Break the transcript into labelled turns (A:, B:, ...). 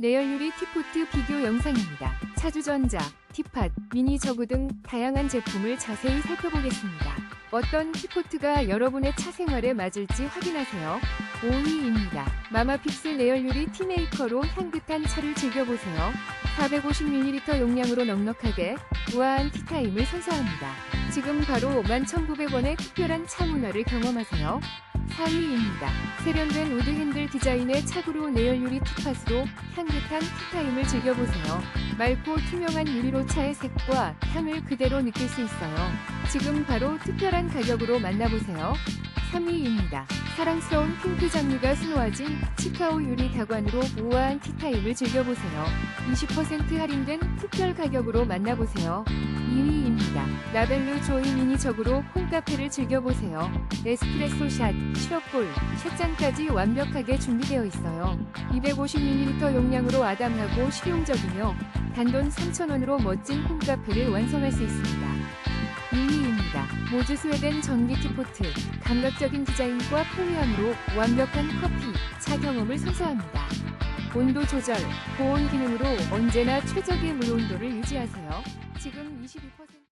A: 내열유리 티포트 비교 영상입니다. 차주전자, 티팟, 미니 저구 등 다양한 제품을 자세히 살펴보겠습니다. 어떤 티포트가 여러분의 차 생활에 맞을지 확인하세요. 5위입니다. 마마픽셀 내열유리 티메이커로 향긋한 차를 즐겨보세요. 450ml 용량으로 넉넉하게 우아한 티타임을 선사합니다. 지금 바로 11,900원의 특별한 차 문화를 경험하세요. 4위입니다. 세련된 우드 핸들 디자인의 차구로 내열 유리 티팟으로 향긋한 티타임을 즐겨보세요. 맑고 투명한 유리로 차의 색과 향을 그대로 느낄 수 있어요. 지금 바로 특별한 가격으로 만나보세요. 3위입니다. 사랑스러운 핑크 장미가 수놓아진 치카오 유리 다관으로 우아한 티타임을 즐겨보세요. 20% 할인된 특별 가격으로 만나보세요. 2위입니다. 라벨루 조이 미니 적으로 홈카페를 즐겨보세요. 에스프레소 샷, 시럽볼, 샷잔까지 완벽하게 준비되어 있어요. 250ml 용량으로 아담하고 실용적이며 단돈 3,000원으로 멋진 홈카페를 완성할 수 있습니다. 2위입니다. 모주 스웨덴 전기 티포트, 감각적인 디자인과 프리함으로 완벽한 커피, 차 경험을 선사합니다. 온도 조절, 고온 기능으로 언제나 최적의 물 온도를 유지하세요. 지금 22%